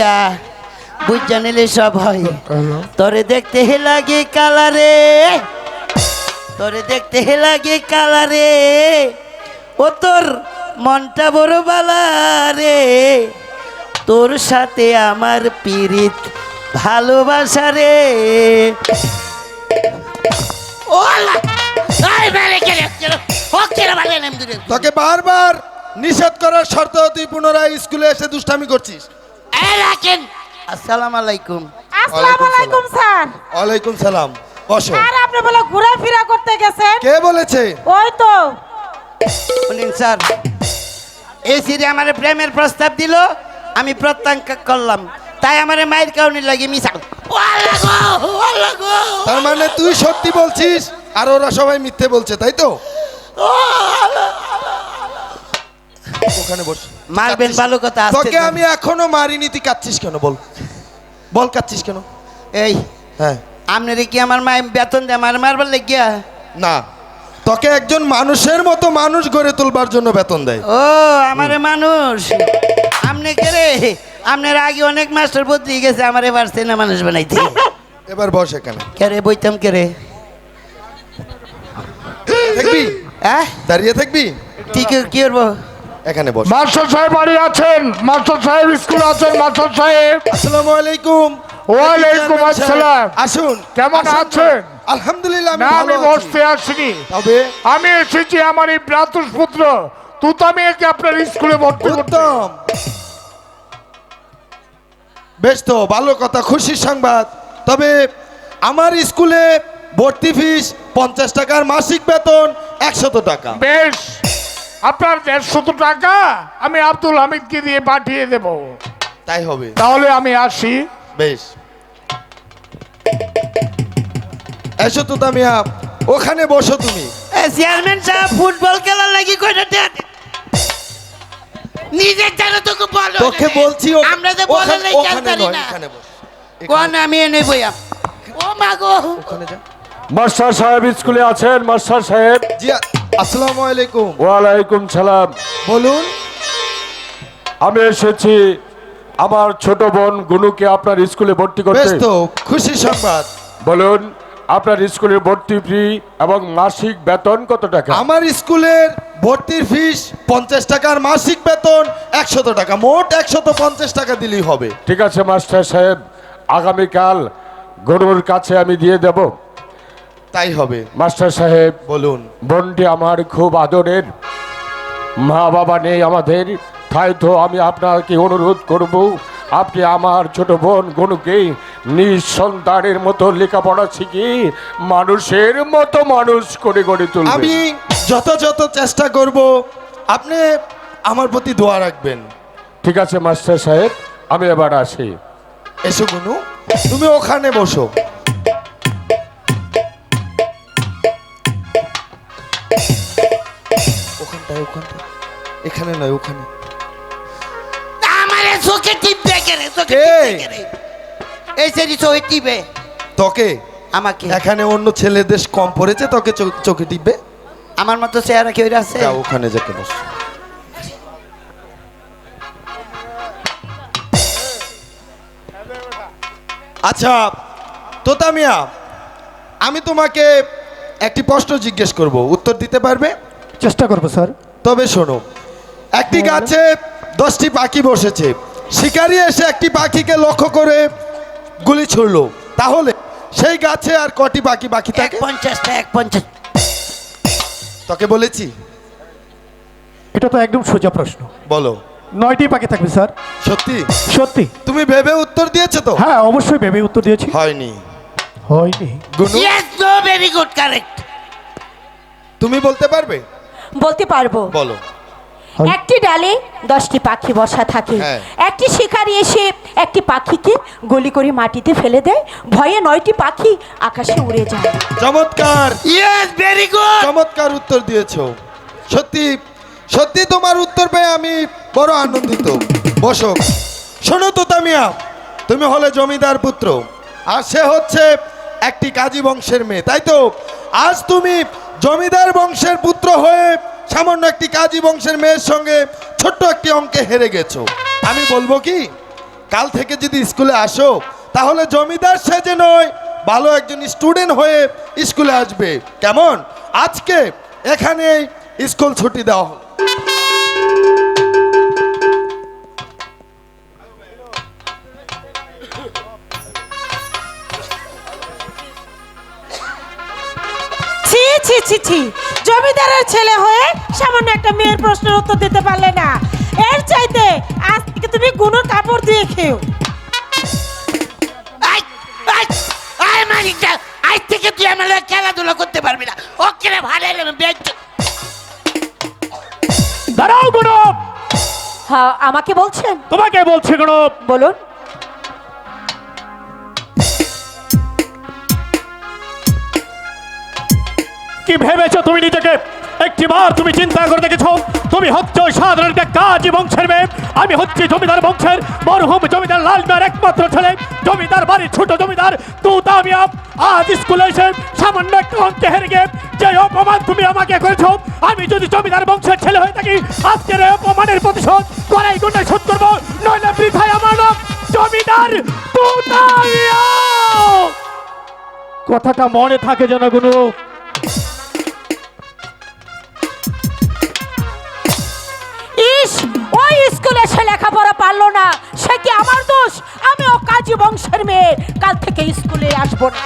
যা নিলে সব হয়। তোরে দেখতে হে লাগে কালারে তোরে দেখতে হে লাগে কালারে ও তোর মনটা বড় বালা রে। তোর সাথে আমার পিরিত ভালোবাসা রে। তোকে বারবার নিষেধ করার শর্ত তুই পুনরায় স্কুলে এসে দুষ্টামি করছিস। এই রাখেন। আসসালামু আলাইকুম। আসসালামু আলাইকুম স্যার। ওয়ালাইকুম সালাম। বসো। স্যার আপনি বলে ঘোরাফেরা করতে গেছেন? কে বলেছে? ওই তো। শুনুন স্যার। এই সিরে আমার প্রেমের প্রস্তাব দিল আমি প্রত্যাখ্যান করলাম। তাই আমার মায়ের কারণে লাগে মিশাল। তার মানে তুই সত্যি বলছিস? আর ওরা সবাই মিথ্যে বলছে তাই তো? ওখানে বস। মারবেন ভালো কথা তোকে আমি এখনও মারিনি তুই কাচ্ছিস কেন? বল। বল কাচ্ছিস কেন? এই হ্যাঁ। আপনারে কি আমার মায়ের বেতন দেয়? আমার মারবার লেগিয়া না। তোকে একজন মানুষের মতো মানুষ গড়ে তুলবার জন্য বেতন দেয়। ও আমারে মানুষ। আপনি কে রে? আপনার আগে অনেক মাস্টার বদলি গেছে আমার এবার সেনা মানুষ বানাইতে। এবার বস এখানে। কে রে বইতাম কে রে? থাকবি? হ্যাঁ? দাঁড়িয়ে থাকবি? ঠিক কি করব? এখানে বস। মাস্টার সাহেব বাড়ি আছেন মাস্টার সাহেব স্কুল আছেন মাস্টার সাহেব। আসসালামু আলাইকুম। ওয়ালাইকুম আসসালাম। আসুন। কেমন আছেন? আলহামদুলিল্লাহ আমি না ভালো আমি। বসতে আসিনি। তবে আমি এসেছি আমার এই প্রাতুষ পুত্র তুতামিয়াকে আপনার স্কুলে ভর্তি করতাম বেশ তো ভালো কথা খুশির সংবাদ। তবে আমার স্কুলে ভর্তি ফিস পঞ্চাশ টাকার মাসিক বেতন একশত টাকা। বেশ। আপনার দেড়শত টাকা আমি আব্দুল হামিদকে দিয়ে পাঠিয়ে দেব। তাই হবে। তাহলে আমি আসি। বেশ। এসো তো তামিয়া ওখানে বসো তুমি। চেয়ারম্যান সাহেব ফুটবল খেলার লাগি কয়টা টেট নিজের জানো তোকে বলো তোকে বলছি ও- আমরা যে বলে নাই ওখানে জানি না। কোন আমি এনে বইয়া। ও মা গো। ওখানে যা। মাস্টার সাহেব স্কুলে আছেন? মাস্টার সাহেব। জি আ- আসসালামু আলাইকুম। ওয়ালাইকুম সালাম। বলুন। আমি এসেছি আমার ছোট বোন গুনুকে আপনার স্কুলে ভর্তি বেশ করতে। তো খুশি সংবাদ। বলুন আপনার স্কুলের ভর্তি ফি এবং মাসিক বেতন কত টাকা? আমার স্কুলের ভর্তির ফিস পঞ্চাশ টাকার মাসিক বেতন একশত টাকা। মোট একশত পঞ্চাশ টাকা দিলেই হবে। ঠিক আছে মাস্টার সাহেব আগামীকাল গরুর কাছে আমি দিয়ে দেব। তাই হবে। মাস্টার সাহেব বলুন। বোনটি আমার খুব আদরের। মা বাবা নেই আমাদের তাই তো আমি আপনাকে অনুরোধ করব আপনি আমার ছোট বোন গনুকে নিঃসন্তানের মতো লেখাপড়া শিখিয়ে মানুষের মতো মানুষ করে গড়ে আমি তুলবেন যথাযথ চেষ্টা করব আপনি আমার প্রতি দোয়া রাখবেন। ঠিক আছে মাস্টার সাহেব আমি এবার আসি। এসো গুনু তুমি ওখানে বসো। ওখানটায় ওখানটায় এখানে নয় ওখানে। আমারে চোখে টিপবে কে রে? চোখে কে? রে? এই টিপে তোকে? আমাকে। এখানে অন্য ছেলেদের কম পড়েছে তোকে চো- চোখে টিপবে? আমার মতো চেহারা কেউ আছে? যা ওখানে যেতে বস আচ্ছা তোতা মিয়া আমি তোমাকে একটি প্রশ্ন জিজ্ঞেস করব। উত্তর দিতে পারবে? চেষ্টা করব স্যার। তবে শোনো একটি গাছে দশটি পাখি বসেছে। শিকারি এসে একটি পাখিকে লক্ষ্য করে গুলি ছুড়লো। তাহলে সেই গাছে আর কটি পাখি বাকি এক থাকে? পঞ্চাশটা এক পঞ্চাশ। তোকে বলেছি। এটা তো একদম সোজা প্রশ্ন। বলো। নয়টি পাখি থাকবে স্যার। সত্যি? সত্যি। তুমি ভেবে উত্তর দিয়েছ তো? হ্যাঁ অবশ্যই ভেবে উত্তর দিয়েছি। হয়নি। হয়নি। গুনু? Yes no very good correct তুমি বলতে পারবে? বলতে পারব। বলো। একটি ডালে দশটি পাখি বসা থাকে। হ্যাঁ। একটি শিকারি এসে একটি পাখিকে গলি করে মাটিতে ফেলে দেয়। ভয়ে নয়টি পাখি আকাশে উড়ে যায়। চমৎকার। ইয়েস ভেরি গুড চমৎকার উত্তর দিয়েছ। সত্যি সত্যি তোমার উত্তর পেয়ে আমি বড় আনন্দিত। বসো। শোনো তো তামিয়া তুমি হলে জমিদার পুত্র। আর সে হচ্ছে একটি কাজী বংশের মেয়ে তাই তো? আজ তুমি জমিদার বংশের পুত্র হয়ে সামান্য একটি কাজী বংশের মেয়ের সঙ্গে ছোট্ট একটি অঙ্কে হেরে গেছো। আমি বলব কি, কাল থেকে যদি স্কুলে আসো, তাহলে জমিদার সেজে নয়, ভালো একজন স্টুডেন্ট হয়ে স্কুলে আসবে। কেমন? আজকে এখানে স্কুল ছুটি দেওয়া হলো ছি ছি ছি। জমিদারের ছেলে হয়ে সামান্য একটা মেয়ের প্রশ্নের উত্তর দিতে পারলে না। এর চাইতে আজ থেকে তুমি গুনুর কাপড় দিয়ে খেও। আজ থেকে তুই আমার খেলাধুলা করতে পারবি না। ওকে রে ভালো দাঁড়াও হ্যাঁ আমাকে বলছেন? তোমাকে বলছে গুণব। বলুন। কি ভেবেছো তুমি নিজেকে? একটি বার তুমি চিন্তা করে দেখেছ, তুমি হচ্ছ সাধারণ একটা কাজী বংশের মেয়ে। আমি হচ্ছি জমিদার বংশের মরহুম জমিদার লাল মিয়ার একমাত্র ছেলে। জমিদার বাড়ির ছোট জমিদার তু দামিয়াব আজ স্কুলে এসে সামান্য একটা অঙ্কে হেরে গিয়ে যে অপমান তুমি আমাকে করেছ, আমি যদি জমিদার বংশের ছেলে হয়ে থাকি, আজকের অপমানের প্রতিশোধ করাই গুণে শোধ করব, নইলে বৃথায় আমার নাম জমিদার তু দামিয়াব কথাটা মনে থাকে যেন ওই সে লেখাপড়া পারল না। সে কি আমার দোষ? আমিও কাজী বংশের মেয়ে। কাল থেকে স্কুলে আসব না।